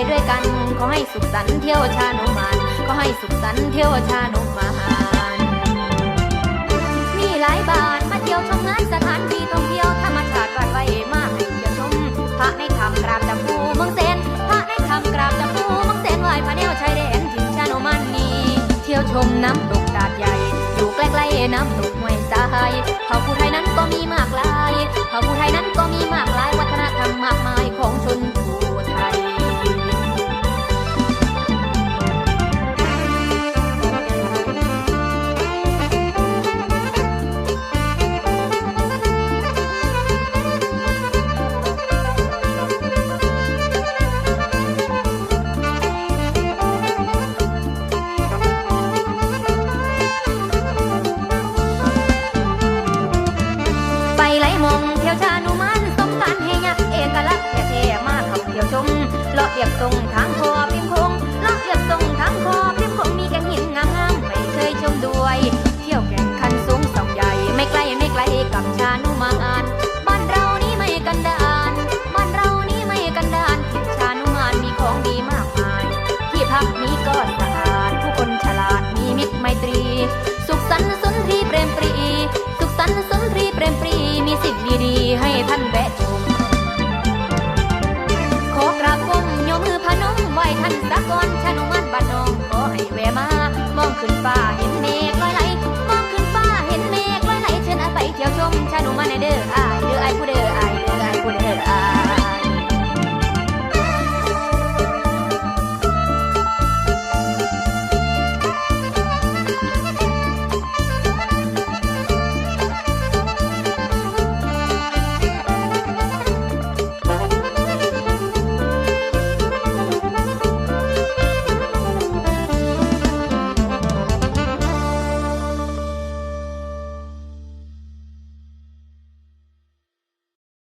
ทยด้วยกัน ขอให้สุขสันต์เที่ยวชานุมานขอให้สุขสันต์เที่ยวชานุมานมีหลายบ้านมาเที่ยวชมงานสถานที่ท่องเที่ยวธรรมชาติวัดไว้มากให้เที่ยวชมพระในคำกราบจับภูเมืองเซนพระในคำกราบจับภูเมืองเซนไหวพระแนวชายแดนถิ่นชาโนมันนีเที่ยวชมน้ำตกตาดใหญ่อยู่ใกล้ๆน้ำตกห้วยทรายเผ่าผู้ไทยนั้นก็มีมากลายเผ่าผู้ไทย ไปไหลมอง ชาหนูมาในเด้ออ่าเด้อไอ้ผู้เด้อ